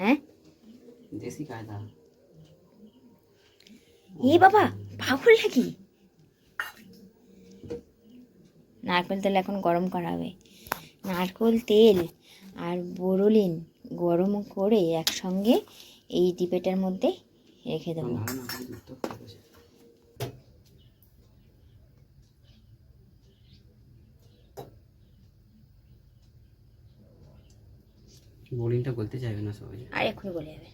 হ্যাঁ এ বাবা পাগল নাকি নারকেল তেল এখন গরম করা হবে নারকেল তেল আর বোরোলিন গরম করে একসঙ্গে এই ডিপেটার মধ্যে রেখে দেবো। বোলিংটা বলতে চাইবে না সবাই? আর এক্ষুনি বলে যাবে।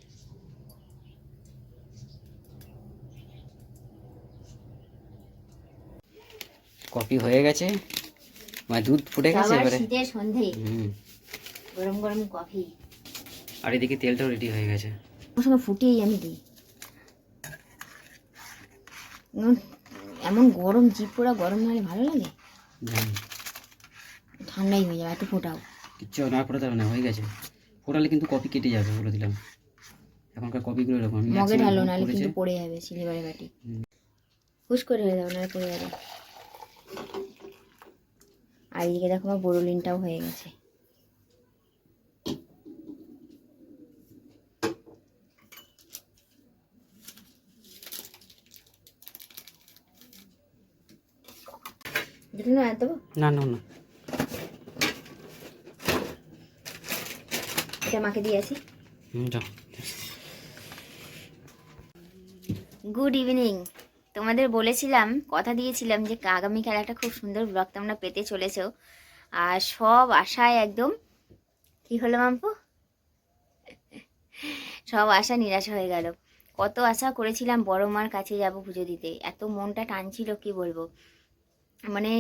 কফি হয়ে গেছে। মানে দুধ ফুটে গেছে এবারে? সন্ধে। গরম গরম কফি। আর এদিকে তেলটাও রেডি হয়ে গেছে। ওর সঙ্গে ফুটিয়েই আমি দিই। এমন গরম জিপ পোড়া গরম হলে ভালো লাগে? ঠান্ডাই হয়ে যাবে এত ফোটাও। কিচ্ছু না ফোটাতে হবে না হয়ে গেছে। ফোটালে কিন্তু কপি কেটে যাবে বলে দিলাম। এখনকার কপিগুলো এরকম আমি মগে ঢালো নাহলে কিন্তু পড়ে যাবে সিলিবারে বাটি। হুশ করে হয়ে যাবে নাহলে পড়ে যাবে। আর এদিকে দেখো আমার বোরোলিনটাও হয়ে গেছে। না এত না না এটা মাকে দিয়ে আসি। গুড ইভিনিং তোমাদের বলেছিলাম কথা দিয়েছিলাম যে আগামীকাল একটা খুব সুন্দর ব্লগ তোমরা পেতে চলেছ। আর সব আশায় একদম কি হলো মাম্পু? সব আশা নিরাশ হয়ে গেল। কত আশা করেছিলাম বড় মার কাছে যাব পুজো দিতে। এত মনটা টানছিল কি বলব? মানে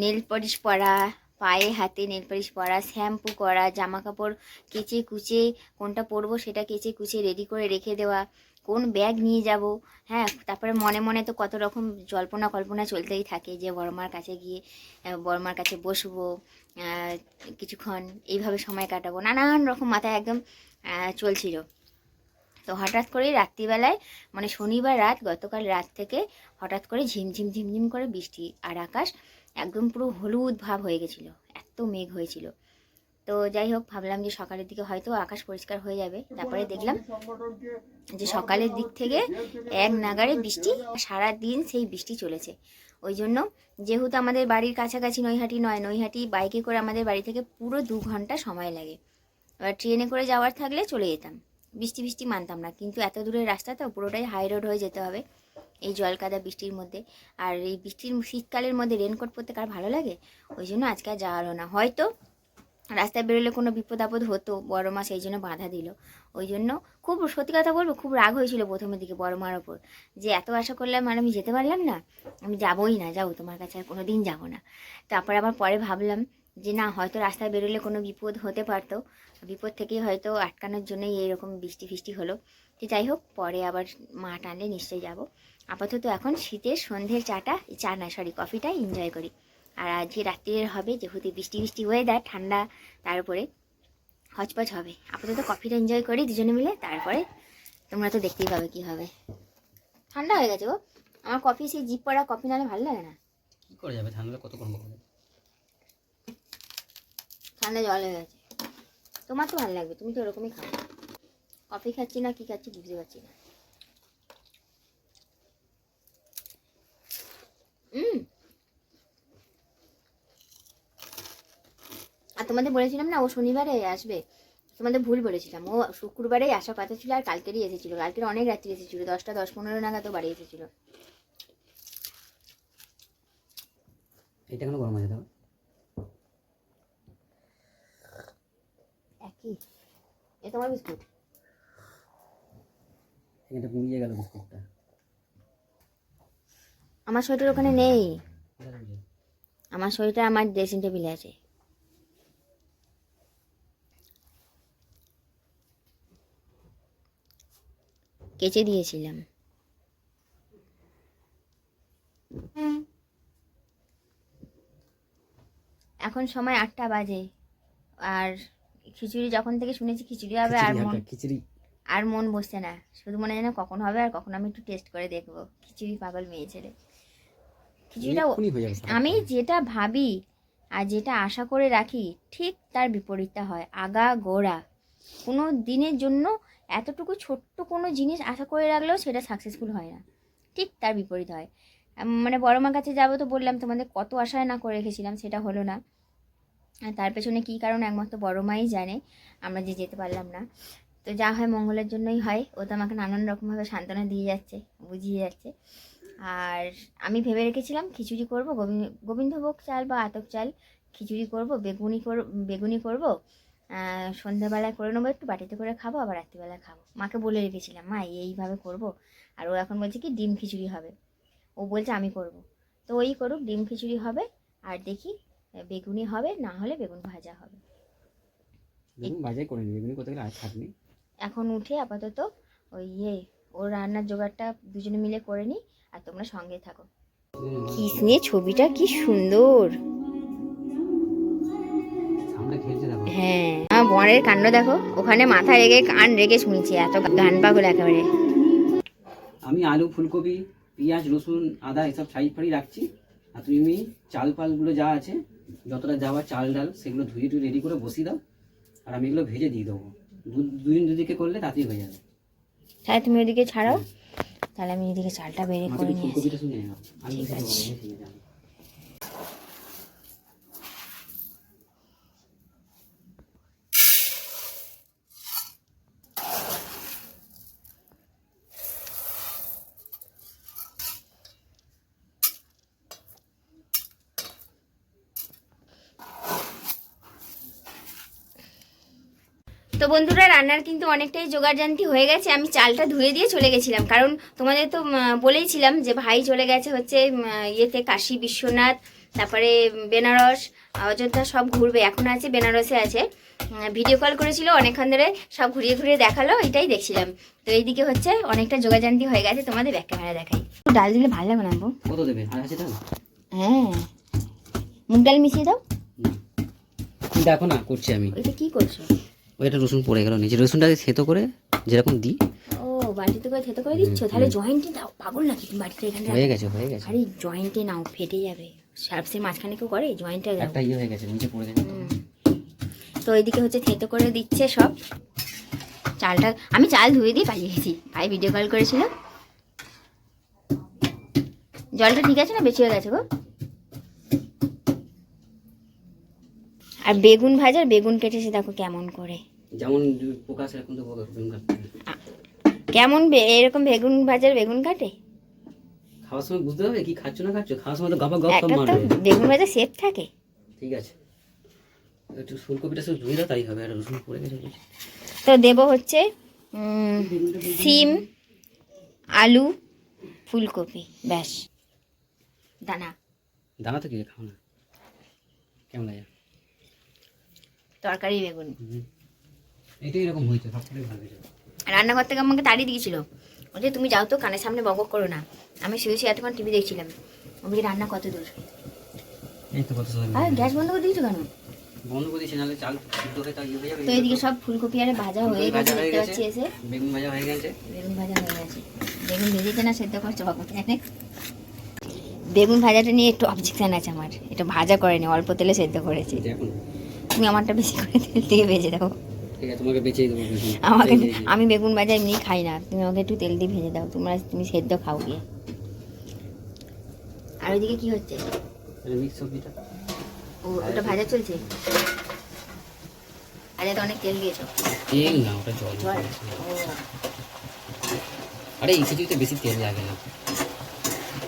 নেল পলিশ পরা পায়ে হাতে নেল পালিশ পরা শ্যাম্পু করা জামা কাপড় কেচে কুচে কোনটা পরবো সেটা কেচে কুচে রেডি করে রেখে দেওয়া, কোন ব্যাগ নিয়ে যাব হ্যাঁ তারপরে মনে মনে তো কত রকম জল্পনা কল্পনা চলতেই থাকে যে বড়মার কাছে গিয়ে বড়মার কাছে বসবো কিছুক্ষণ এইভাবে সময় কাটাবো, নানান রকম মাথায় একদম চলছিল। তো হঠাৎ করে রাত্রিবেলায় মানে শনিবার রাত, গতকাল রাত থেকে হঠাৎ করে ঝিমঝিম ঝিমঝিম করে বৃষ্টি আর আকাশ একদম পুরো হলুদ ভাব হয়ে গেছিল, এত মেঘ হয়েছিল। তো যাই হোক, ভাবলাম যে সকালের দিকে হয়তো আকাশ পরিষ্কার হয়ে যাবে। তারপরে দেখলাম যে সকালের দিক থেকে এক নাগারে বৃষ্টি সারা দিন সেই বৃষ্টি চলেছে। ওই জন্য যেহেতু আমাদের বাড়ির কাছাকাছি নৈহাটি নয়, নৈহাটি বাইকে করে আমাদের বাড়ি থেকে পুরো দু ঘণ্টা সময় লাগে। এবার ট্রেনে করে যাওয়ার থাকলে চলে যেতাম। বৃষ্টি বৃষ্টি মানতাম না, কিন্তু এত দূরের রাস্তা তো পুরোটাই হাই রোড হয়ে যেতে হবে। এই জল কাদা বৃষ্টির মধ্যে। আর এই বৃষ্টির শীতকালের মধ্যে রেনকোট পরতে কার ভালো লাগে? ওই জন্য আজকে আর যাওয়া হলো না। হয়তো রাস্তায় বেরোলে কোনো বিপদ আপদ হতো, বড় মা সেই জন্য বাধা দিল। ওই জন্য খুব সত্যি কথা বলব, খুব রাগ হয়েছিল প্রথমের দিকে বড় মার ওপর। যে এত আশা করলাম আর আমি যেতে পারলাম না, আমি যাবোই না, যাব, তোমার কাছে আর কোনো দিন যাব না। তারপরে আবার পরে ভাবলাম যে না, হয়তো রাস্তায় বেরোলে কোনো বিপদ হতে পারতো। বিপদ থেকে হয়তো আটকানোর জন্যই এইরকম বৃষ্টি ফিষ্টি হলো। তো যাই হোক, পরে আবার মা টানলে নিশ্চয়ই যাব। আপাতত এখন শীতের সন্ধ্যের চাটা চা না সরি কফিটা এনজয় করি। আর আজকে রাত্রির হবে, যেহেতু বৃষ্টি বৃষ্টি ওয়েদার ঠান্ডা, তার উপরে হচপচ হবে। আপাতত কফিটা এনজয় করি, দুজনে মিলে, তারপরে তোমরা তো দেখতেই পাবে কি হবে। ঠান্ডা হয়ে গেছে গো। আমার কফি সেই জিপ পড়া কফি নাহলে ভালো লাগে না। কি করে যাবে? ঠান্ডা কত ঠান্ডা জল হয়ে গেছে। তোমার তো ভালো লাগবে, তুমি তো ওরকমই খাও। কফি খাচ্ছি না, কি খাচ্ছি বুঝতে পারছি না। আর তোমাদের বলেছিলাম না, ও শনিবারে আসবে। তোমাদের ভুল বলেছিলাম, ও শুক্রবারেই আসার কথা ছিল আর কালকেরই এসেছিল। কালকের অনেক রাত্রি এসেছিল, দশটা, দশ, পনেরো নাগাদ বাড়ি এসেছিল। এটা কেন গরম আছে একই এ তোমার বিস্কুট। এটা মিলিয়ে গেল বিস্কুটটা। আমার সোয়েটার ওখানে নেই। আমার সোয়েটার আমার ড্রেসিং টেবিলে আছে। কেচে দিয়েছিলাম। এখন সময় আটটা বাজে। আর খিচুড়ি যখন থেকে শুনেছি খিচুড়ি হবে আর মন খিচুড়ি। আর মন বসছে না। শুধু মনে হয় না কখন হবে আর কখন আমি একটু টেস্ট করে দেখব। খিচুড়ি পাগল মেয়ে ছেলে। খিচুড়িটা আমি যেটা ভাবি আর যেটা আশা করে রাখি ঠিক তার বিপরীতটা হয় আগা গোড়া। কোনো দিনের জন্য এতটুকু ছোট্ট কোনো জিনিস আশা করে রাখলেও সেটা সাকসেসফুল হয় না। ঠিক তার বিপরীত হয়। মানে বড় মার কাছে যাব তো বললাম তোমাদের কত আশায় না করে রেখেছিলাম সেটা হলো না। তার পেছনে কী কারণ একমাত্র বড় মাই জানে, আমরা যে যেতে পারলাম না। তো যা হয় মঙ্গলের জন্যই হয়, ও তো আমাকে নানান রকমভাবে সান্ত্বনা দিয়ে যাচ্ছে, বুঝিয়ে যাচ্ছে। আর আমি ভেবে রেখেছিলাম খিচুড়ি করব গোবিন্দ গোবিন্দভোগ চাল বা আতপ চাল খিচুড়ি করব, বেগুনি কর, বেগুনি করব সন্ধ্যাবেলায় করে নেব একটু, বাটিতে করে খাব, আবার রাত্রিবেলা খাব। মাকে বলে রেখেছিলাম, মা এইভাবে করব। আর ও এখন বলছে কি, ডিম খিচুড়ি হবে। ও বলছে, আমি করব। তো ওই করুক, ডিম খিচুড়ি হবে, আর দেখি বেগুনি হবে না হলে বেগুন ভাজা হবে। বেগুন বাজাই করে নিবি বেগুনি করতে গেলে আর থাকনি এখন উঠে আপাতত ওই ইয়ে ও রান্নার জোগাড়টা দুজনে মিলে করে নিই আর তোমরা সঙ্গে থাকো। কিস নিয়ে ছবিটা কি সুন্দর। হ্যাঁ আমার বরের কাণ্ড দেখো ওখানে মাথা রেখে কান রেগে শুনছি এত গান পাগল একেবারে। আমি আলু ফুলকপি পেঁয়াজ রসুন আদা এসব সাইড ফাড়ি রাখছি আর তুমি চাল পালগুলো যা আছে যতটা যাওয়া চাল ডাল সেগুলো ধুয়ে টুয়ে রেডি করে বসিয়ে দাও আর আমি এগুলো ভেজে দিয়ে দেবো। দুদিন দুদিকে করলে তাতেই হয়ে যাবে। তাহলে তুমি ওদিকে ছাড়াও। তাহলে আমি এদিকে চালটা বেড়ে করে নিয়ে আসি। ঠিক আছে। তো বন্ধুরা রান্নার কিন্তু অনেকটাই জোগাড়জান্তি হয়ে গেছে। আমি চালটা ধুয়ে দিয়ে চলে গেছিলাম। কারণ তোমাদের তো বলেইছিলাম যে ভাই চলে গেছে হচ্ছে ইয়েতে কাশী বিশ্বনাথ তারপরে বেনারস অযোধ্যা সব ঘুরবে। এখন আছে বেনারসে আছে। ভিডিও কল করেছিল অনেকক্ষণ ধরে সব ঘুরিয়ে ঘুরিয়ে দেখাল এটাই দেখছিলাম। তো এইদিকে হচ্ছে অনেকটা জোগাড়জান্তি হয়ে গেছে। তোমাদের ব্যাক ক্যামেরা দেখাই। ডাল দিলে ভালো লাগবে না কত দেবে? আর আছে দাও হ্যাঁ। মুগ ডাল মিশিয়ে দাও। না। দেখো না করছি আমি। ওইটা কি করছ? ওইটা রসুন পড়ে গেল নিচে। রসুনটাকে থেতো করে যেরকম দিই। ও বাটিতে করে থেতো করে দিচ্ছ? তাহলে জয়েন্টে দাও পাগল নাকি তুমি বাড়িতে এখানে? হয়ে গেছে হয়ে গেছে। আরে জয়েন্টে নাও ফেটে যাবে। সার্ভসের মাঝখানে কেউ করে? জয়েন্টে দাও একটা ইয়ে হয়ে গেছে নিচে পড়ে গেছে। তো ওইদিকে হচ্ছে থেতো করে দিচ্ছে সব। চালটা আমি চাল ধুয়ে দিয়ে পালিয়ে গেছি ভাই ভিডিও কল করেছিল। জলটা ঠিক আছে না? বেশি হয়ে গেছে গো? আর বেগুন ভাজার বেগুন কেটেছে দেখো কেমন করে। যেমন পোকা সেরকম তো পোকা বেগুন কাটতে কেমন এরকম বেগুন ভাজার বেগুন কাটে? খাওয়ার সময় বুঝতে হবে কি খাচ্ছ না খাচ্ছ খাওয়ার সময় তো গাপা গপ সব মারবে। বেগুন ভাজা সেফ থাকে। ঠিক আছে। একটু ফুলকপিটা সব ধুয়ে দাও তাই হবে আর রসুন পড়ে গেছে তো দেব হচ্ছে সিম আলু ফুলকপি ব্যাস। দানা। দানা তো কি খাও না। কেমন লাগে? তরকারি বেগুন। এটাই এরকম হয়েছে সব ভালো হয়েছে। রান্নাঘর থেকে আমাকে তাড়িয়ে দিয়েছিল। বলছে তুমি যাও তো কানের সামনে বকবক করো না। আমি শুয়ে শুয়ে এতক্ষণ টিভি দেখছিলাম। আমি রান্না কত দূর? এই তো কত আর গ্যাস বন্ধ করে দিয়েছ কেন? বন্ধ করে দিয়েছি নাহলে চাল সিদ্ধ হয়ে তার ইয়ে হয়ে যাবে। তো এইদিকে সব ফুলকপি আরে ভাজা হয়ে গেছে দেখতে পাচ্ছি এসে। বেগুন ভাজা হয়ে গেছে। বেগুন ভাজা হয়ে গেছে। বেগুন ভেজেছে না সেদ্ধ করছে বাবা জানে বেগুন ভাজাটা নিয়ে একটু অবজেকশন আছে আমার। এটা ভাজা করেনি অল্প তেলে সেদ্ধ করেছি। দেখুন তুমি আমারটা বেশি করে তেল দিয়ে ভেজে দাও। ঠিক আছে তোমাকে বেঁচেই দেবো আমাকে। আমি বেগুন ভাজা এমনি খাই না তুমি আমাকে একটু তেল দিয়ে ভেজে দাও তোমরা তুমি সেদ্ধ খাও গিয়ে। আর ওইদিকে কি হচ্ছে? মিক্স সবজিটা। ও ওটা ভাজা চলছে? আরে ভাজাতে অনেক তেল দিয়েছ। তেল না ওটা জল। আরে এই কিছুতে বেশি তেল লাগে না।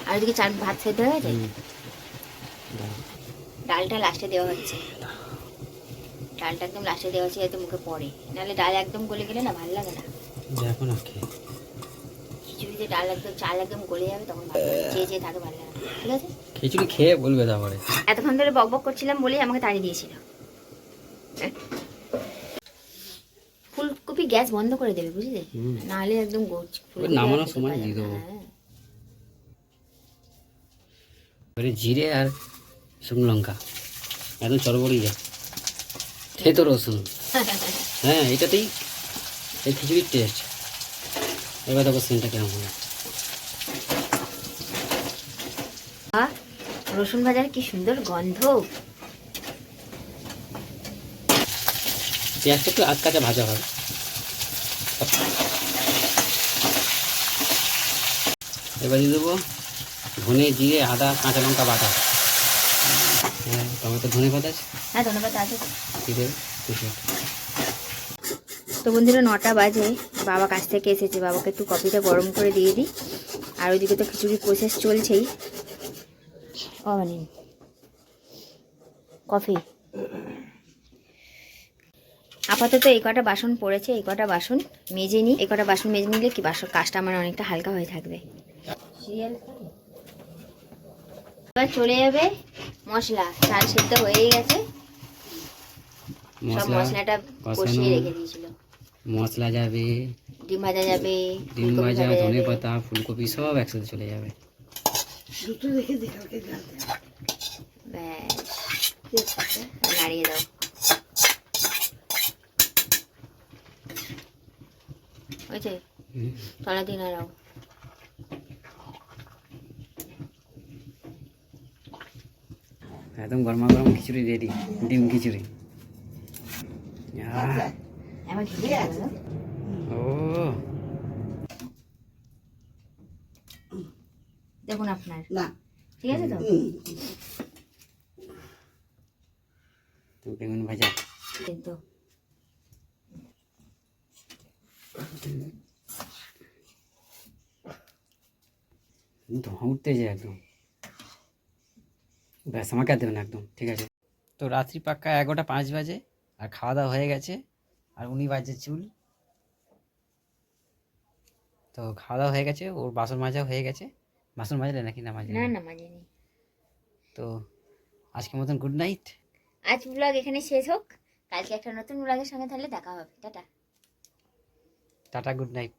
আর ওইদিকে চাল ভাত সেদ্ধ হয়ে গেছে? ডালটা লাস্টে দেওয়া হচ্ছে। ডালটা একদম লাস্টে দেওয়া হচ্ছে যাতে মুখে পড়ে। নাহলে ডাল একদম গলে গেলে না ভালো লাগে না। দেখো না খেয়ে খিচুড়িতে ডাল একদম চাল একদম গলে যাবে তখন চেয়ে চেয়ে থাকে ভালো লাগে। ঠিক আছে? খিচুড়ি খেয়ে বলবে তারপরে। এতক্ষণ ধরে বক বক করছিলাম বলেই আমাকে তাড়িয়ে দিয়েছিল। ফুলকপি গ্যাস বন্ধ করে দেবে বুঝলে। নাহলে একদম গোছ নামানোর সময় দিয়ে দেবো। হ্যাঁ। জিরে আর শুকনো লঙ্কা। একদম চড়বড়ি যায় খেতো রসুন হ্যাঁ এটাতেই এই খিচুড়ির টেস্ট এবার দেখো সেন্টটা কেমন আহ, রসুন ভাজার কি সুন্দর গন্ধ। পেঁয়াজটা একটু আধ কাঁচা ভাজা হয়। এবার দিয়ে দেবো ধনে জিরে আদা কাঁচা লঙ্কা বাটা। হ্যাঁ টমেটো ধনে পাতা আছে? হ্যাঁ ধন্যবাদ আছে। তো। বন্ধুরা নটা বাজে। বাবা কাছ থেকে এসেছে। বাবাকে একটু কফিটা গরম করে দিয়ে দিই। আর ওইদিকে তো খিচুড়ি প্রসেস চলছেই। ও মানে কফি। আপাতত এই কটা বাসন পড়েছে এই কটা বাসন মেজে নিই। এই কটা বাসন মেজে নিলে কি বাসন কাজটা আমার অনেকটা হালকা হয়ে থাকবে। এবার চলে যাবে মশলা চাল সেদ্ধ হয়েই গেছে। সব মশলাটা কষিয়ে রেখে দিয়েছিল। মশলা যাবে ডিম ভাজা যাবে ডিম ফুলকপি ভাজা ধনে পাতা ফুলকপি সব একসাথে চলে যাবে। ব্যাস নাড়িয়ে দাও। হয়েছে। তলা দিয়ে নাড়াও। একদম গরমা গরম খিচুড়ি রেডি ডিম খিচুড়ি। ও। দেখুন আপনার। না। ঠিক আছে তো? তো বেগুন ভাজা। কিন্তু ধোঁয়া উঠতে যায় একদম। ব্যাস আমাকে আর দেবে না একদম ঠিক আছে? তো রাত্রি পাক্কা এগারোটা পাঁচ বাজে আর খাওয়া দাওয়া হয়ে গেছে আর উনি বাজে চুল। তো খাওয়া দাওয়া হয়ে গেছে ওর বাসন মাজা হয়ে গেছে। বাসন মাজলে নাকি না মাজলে? না না মাঝেনি তো আজকের মতন গুড নাইট আজ ব্লগ এখানে শেষ হোক। কালকে একটা নতুন ব্লগের সঙ্গে তাহলে দেখা হবে। টাটা। Tata good night